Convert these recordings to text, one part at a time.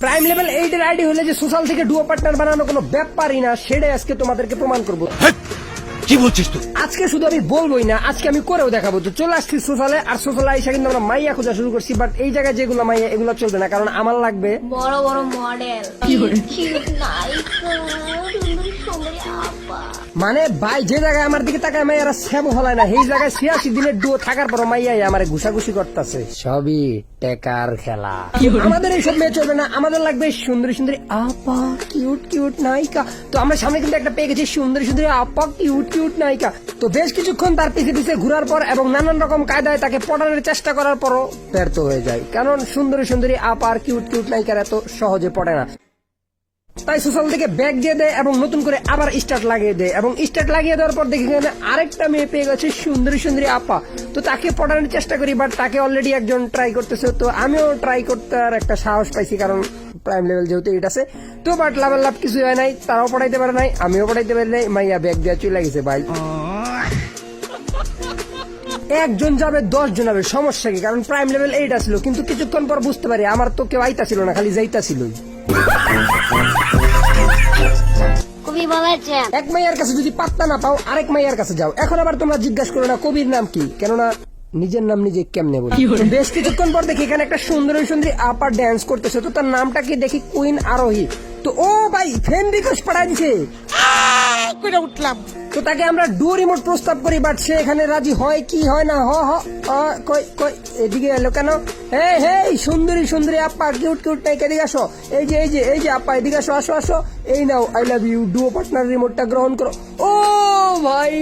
Prime level eight এর ID হলে যে সোশ্যাল থেকে ডুয়ো পার্টনার বানানো কোনো ব্যাপারই না সেটাই আজকে তোমাদেরকে প্রমাণ করব। কি বলছিস তুই? আজকে শুধু আমি বলবোই না আজকে আমি করেও দেখাবো। তো চলে আসছি সোশ্যালে আর সোশ্যালে আইসা কিন্তু আমরা মাইয়া খোঁজা শুরু করছি বাট এই জায়গায় যেগুলো মাইয়া এগুলো চলবে না কারণ আমার লাগবে বড় বড় মডেল মানে ভাই যে জায়গায় আমার দিকে তাকায় মাইয়ারা সেব হলায় না। সেই জায়গায় ছিয়াশি দিনের ডুয়ো থাকার পর মাইয়াই আমার ঘুষাঘুষি করতেছে। সবই টেকার খেলা। আমাদের এইসব মেয়ে চলবে না। আমাদের লাগবে সুন্দরী সুন্দরী আপা কিউট কিউট নায়িকা। তো আমরা সামনে কিন্তু একটা পেয়ে গেছি সুন্দরী সুন্দরী আপা কিউট কিউট নায়িকা। তো বেশ কিছুক্ষণ তার পিছে পিছে ঘোরার পর এবং নানান রকম কায়দায় তাকে পটানোর চেষ্টা করার পরও ব্যর্থ হয়ে যায়। কারণ সুন্দরী সুন্দরী আপা আর কিউট কিউট নায়িকার এত সহজে পড়ে না। তাই সোশ্যাল থেকে ব্যাগ দিয়ে দেয় এবং নতুন করে আবার স্টার্ট লাগিয়ে দেয় এবং স্টার্ট লাগিয়ে দেওয়ার পর দেখি এখানে আরেকটা মেয়ে পেয়ে গেছে সুন্দরী সুন্দরী আপা। তো তাকে পড়ানোর চেষ্টা করি বাট তাকে অলরেডি একজন ট্রাই করতেছে। তো আমিও ট্রাই করতে আর একটা সাহস পাইছি কারণ প্রাইম লেভেল যেহেতু এটা আছে। তো বাট লাভের লাভ কিছু হয় নাই, তারাও পড়াইতে পারে নাই, আমিও পড়াইতে পারি নাই, মাইয়া ব্যাগ দেওয়া চলে গেছে ভাই। একজন যাবে দশ জন যাবে, সমস্যা কি? কারণ প্রাইম লেভেল এইট আসলো কিন্তু কিছুক্ষণ পর বুঝতে পারি, আমার তো কেউ আইতা ছিল না, খালি যাইতা ছিলই এক মাইয়ার কাছে যদি পাত্তা না পাও আরেক মাইয়ার কাছে যাও। এখন আবার তোমরা জিজ্ঞাসা করো না কবির নাম কি? কেননা নিজের নাম নিজে কেমনে বলি? বেশ কিছুক্ষণ পর দেখি এখানে একটা সুন্দরী সুন্দরী আপার ড্যান্স করতেছে। তো তার নামটা কি দেখি? কুইন আরোহী তো ও ভাই ফ্রেন্ড রিকোয়েস্ট পাঠাই দিছে। করে উঠলাম। তো তাকে আমরা ডু রিমোট প্রস্তাব করি বাট সে এখানে রাজি হয় কি হয় না? হ হ কই কই, এদিকে এলো কেন? হে হে সুন্দরী সুন্দরী আপা কিউট কিউট টাইকে এদিকে আসো। এই যে এই যে এই যে, আপা, এদিকে আসো আসো আসো। এই নাও I love you duo partner রিমোটটা গ্রহণ করো। ও ভাই।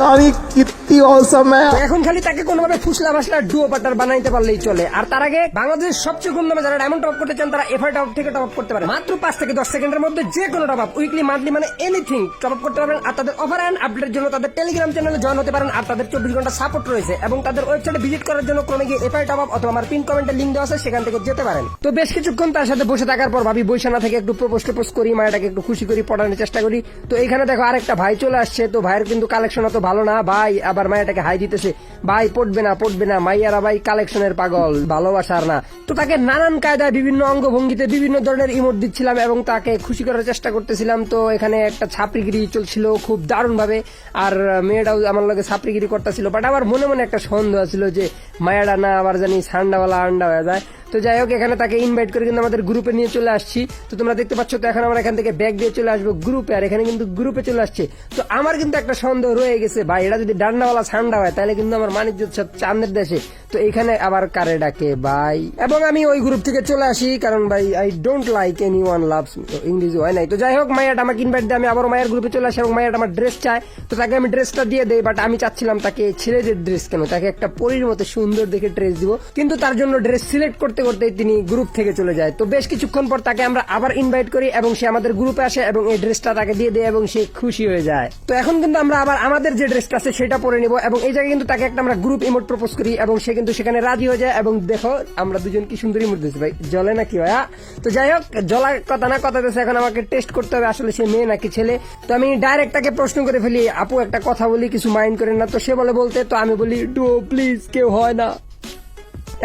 গাড়ি কিত্তি অসম এখন খালি তাকে কোনোভাবে ফুসলা ফাসলা ডুও পার্টনার বানাইতে পারলেই চলে। আর তার আগে বাংলাদেশের সবচেয়ে কম দামে যারা ডায়মন্ড টপ করতে চান তারা এফআই টপ থেকে টপ করতে পারে। মাত্র পাঁচ থেকে দশ সেকেন্ডের মধ্যে যে কোনো টপ আপ উইকলি মান্থলি মানে এনিথিং টপ আপ করতে পারবেন। আর তাদের অফার অ্যান্ড আপডেটের জন্য তাদের টেলিগ্রাম চ্যানেলে জয়েন হতে পারেন। আর তাদের চব্বিশ ঘণ্টা সাপোর্ট রয়েছে এবং তাদের ওয়েবসাইটে ভিজিট করার জন্য ক্রমে গিয়ে এফআই টপ আপ অথবা আমার পিন কমেন্টে লিঙ্ক দেওয়া আছে সেখান থেকে যেতে পারেন। তো বেশ কিছুক্ষণ তার সাথে বসে থাকার পর ভাবি বৈশা না থেকে একটু প্রপোজ টোপোজ করি মায়াটাকে একটু খুশি করি পড়ানোর চেষ্টা করি। তো এখানে দেখো আরেকটা ভাই চলে আসছে। তো ভাইয়ের কিন্তু কালেকশন অত ভালো না। ভাই, আবার মায়াটাকে হাই দিতেছে। ভাই, পড়বে না পড়বে না। মাইয়ারা ভাই কালেকশনের পাগল, ভালোবাসার না। তো তাকে নানান কায়দায় বিভিন্ন অঙ্গভঙ্গিতে বিভিন্ন ধরনের ইমোট দিচ্ছিলাম এবং তাকে খুশি করার চেষ্টা করতেছিলাম। তো এখানে একটা ছাপড়িগিরি চলছিল খুব দারুণ ভাবে আর মেয়েটাও আমার লগে ছাপড়িগিরি করতেছিল। বাট আমার মনে মনে একটা সন্দেহ ছিল যে মায়াটা না আবার জানি সান্ডাওয়ালা আন্ডা হয়ে যায়। তো যাই হোক, এখানে তাকে ইনভাইট করে কিন্তু আমাদের গ্রুপে নিয়ে চলে আসছি। তো তোমরা দেখতে পাচ্ছ, তো এখন আমরা এখান থেকে ব্যাগ দিয়ে চলে আসব গ্রুপে আর এখানে কিন্তু গ্রুপে চলে আসছে। তো আমার কিন্তু একটা সন্দেহ রয়ে গেছে, ভাই এটা যদি ডান্ডাওয়ালা ঠান্ডা হয়, তাহলে কিন্তু আমার বাণিজ্য সব চাঁদের দেশে। তো এখানে আবার কারে ডাকে, ভাই? এবং আমি ওই গ্রুপ থেকে চলে আসি, কারণ ভাই I don't like anyone loves ইংরেজি হয় নাই। তো যাই হোক মায়াটা আমাকে ইনভাইট দিয়ে, আমি আবার মায়ের গ্রুপে চলে আসি, এবং মায়াটা আমার ড্রেস চায়। তো তাকে আমি ড্রেসটা দিয়ে দেই বাট আমি চাচ্ছিলাম তাকে ছেলেদের ড্রেস কেন, তাকে একটা পরীর মতো সুন্দর দেখে ড্রেস দিব। কিন্তু তার জন্য ড্রেস সিলেক্ট করতে করতে তিনি গ্রুপ থেকে চলে যায়। তো বেশ কিছুক্ষণ পর তাকে আমরা আবার ইনভাইট করি এবং সে আমাদের গ্রুপে আসে এবং এই ড্রেসটা তাকে দিয়ে দেয় এবং সে খুশি হয়ে যায়। তো এখন কিন্তু আমরা আবার আমাদের যে ড্রেসটা আছে সেটা পরে নিব এবং এই জায়গায় কিন্তু তাকে একটা আমরা গ্রুপ ইমোট প্রপোজ করি এবং সে কিন্তু সেখানে রাজি হয়ে যায় এবং দেখো আমরা দুজন কি সুন্দর ইমোট দিচ্ছি ভাই। জলে নাকি ভাইয়া তো যাই হোক জলা কথা না কথা দিয়েছে এখন আমাকে টেস্ট করতে হবে আসলে সে মেয়ে নাকি ছেলে। তো আমি ডাইরেক্ট তাকে প্রশ্ন করে ফেলি, আপু, একটা কথা বলি, কিছু মাইন্ড করেন না? তো সে বলে, বলতে তো আমি বলি ডু প্লিজ কেউ হয় না।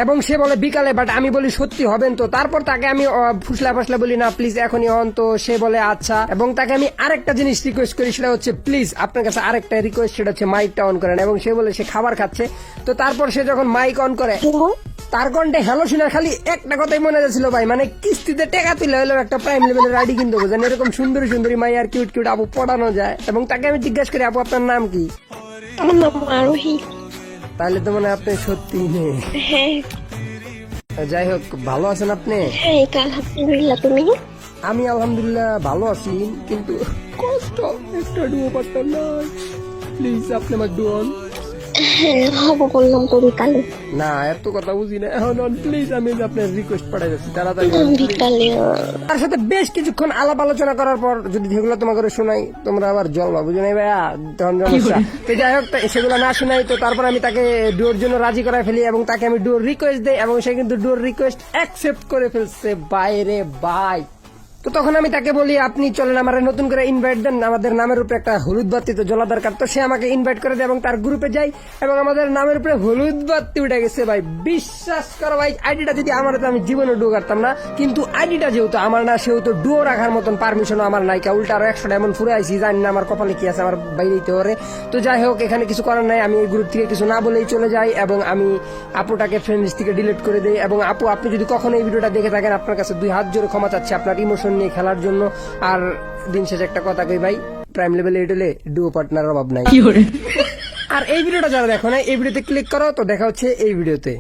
এবং সে বলে বিকালে বাট আমি বলি সত্যি হবেন তো? তারপর তাকে আমি ফুসলা ফাসলা বলি না প্লিজ এখনই হন তো। সে বলে আচ্ছা। এবং তাকে আমি আরেকটা জিনিস রিকোয়েস্ট করি সেটা হচ্ছে প্লিজ আপনার কাছে আরেকটা রিকোয়েস্ট সেটা হচ্ছে মাইকটা অন করেন। এবং সে বলে সে খাবার খাচ্ছে। তো তারপর সে যখন মাইক অন করে তার কণ্ঠে হ্যালো শোনার খালি একটা কথাই মনে যাচ্ছিল ভাই মানে কিস্তিতে টেকা তুলে হলো একটা প্রাইম লেভেলের আইডি কিনতে হবে। যেন এরকম সুন্দরী সুন্দরী মাই আর কিউট কিউট আপু পড়ানো যায়। এবং তাকে আমি জিজ্ঞাসা করি আপু আপনার নাম কি? আমার নাম আরোহী তাহলে তো মানে আপনি সত্যি নেই হ্যাঁ। যাই হোক ভালো আছেন আপনি? হ্যাঁ এটা আলহামদুলিল্লাহ তুমি? আমি আলহামদুলিল্লাহ ভালো আছি কিন্তু কষ্ট একটা ডুবো পারতাম না প্লিজ আপনি আমার ডুয়ন হব বললাম তো বিকালে না এত কথা বুঝি না। এখন প্লিজ আমি আপনার রিকোয়েস্ট পাঠাই যাচ্ছি তাড়াতাড়ি বিকালে তার সাথে বেশ কিছুক্ষণ আলাপ আলোচনা করার পর যদি সেগুলো তোমাকে শোনাই তোমরা আবার জল বুঝে নাই ভাইয়া? তখন সমস্যা তো যাই হোক সেগুলো না শোনাই তো তারপর আমি তাকে ডুয়োর জন্য রাজি করাই ফেলি এবং তাকে আমি ডুয়োর রিকোয়েস্ট দেই এবং সে কিন্তু ডুয়োর রিকোয়েস্ট অ্যাকসেপ্ট করে ফেলছে। বাইরে বাই। তো তখন আমি তাকে বলি, আপনি চলেন, আমার নতুন করে ইনভাইট দেন। আমাদের নামের উপরে একটা হলুদ বাতি তো জ্বলা দরকার। তো সে আমাকে ইনভাইট করে দেয় এবং তার গ্রুপে যাই এবং আমাদের নামের উপরে হলুদ বাতি উঠে গেছে। ভাই, বিশ্বাস করো ভাই আইডিটা যদি আমার আমি জীবনে ডুও কাটতাম না, কিন্তু আইডিটা যেহেতু আমার না, সেহেতু ডুও রাখার মতন পারমিশনও আমার নাই। কা উল্টা আরও একশো এমন ফুরে আইসি জানি না আমার কপালে কি আছে, আমার বাইরে দিতে পারে। তো যাই হোক, এখানে কিছু করার নাই। আমি এই গ্রুপ থেকে কিছু না বলেই চলে যাই এবং আমি আপুটাকে ফ্রেন্ডস থেকে ডিলিট করে দিই। এবং আপু, আপনি যদি কখনো এই ভিডিওটা দেখে থাকেন, আপনার কাছে দুই হাত জোরে ক্ষমা চাচ্ছি। আপনার ইমোশন নিয়ে খেলার জন্য। আর দিন শেষে একটা কথা কই ভাই প্রাইম লেভেল এডলে ডুও পার্টনার অভাব নাই। আর এই ভিডিওটা যারা দেখো না এই ভিডিওতে ক্লিক করো তো দেখা হচ্ছে এই ভিডিওতে।